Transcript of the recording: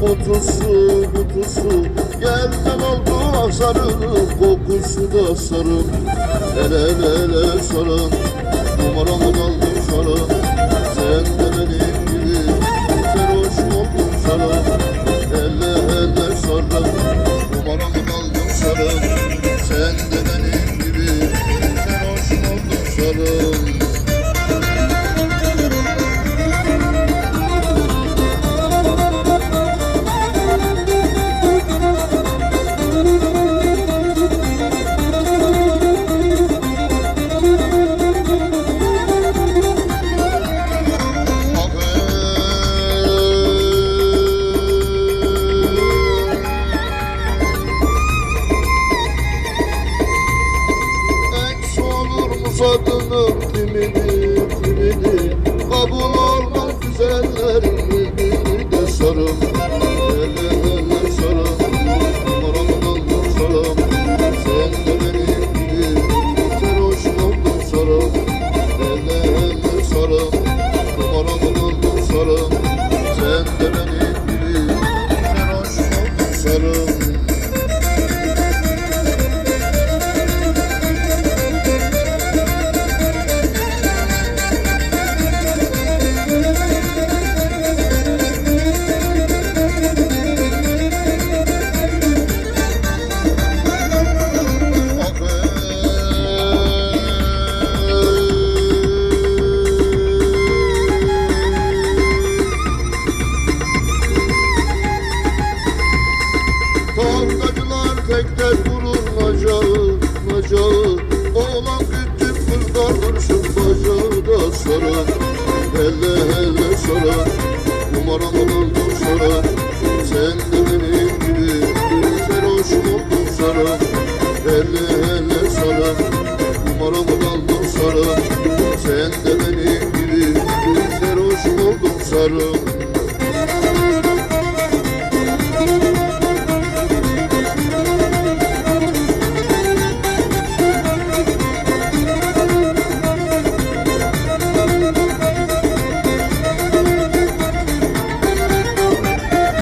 kutusu kutusu. Gelden oldu azarım kokusu da el el el sarım Numaramı kaldım sarım olur mu sadının timini timini Kabul olmaz güzellerin bacağı, bacağı Oğlan gittim kızlar dursun bacağı da sarar Hele hele sarar Numaram alırdım sarar Sen de benim gibi sarhoş oldun sarar Hele hele sarar Numaram aldım sarar Sen de benim gibi sarhoş oldun sarar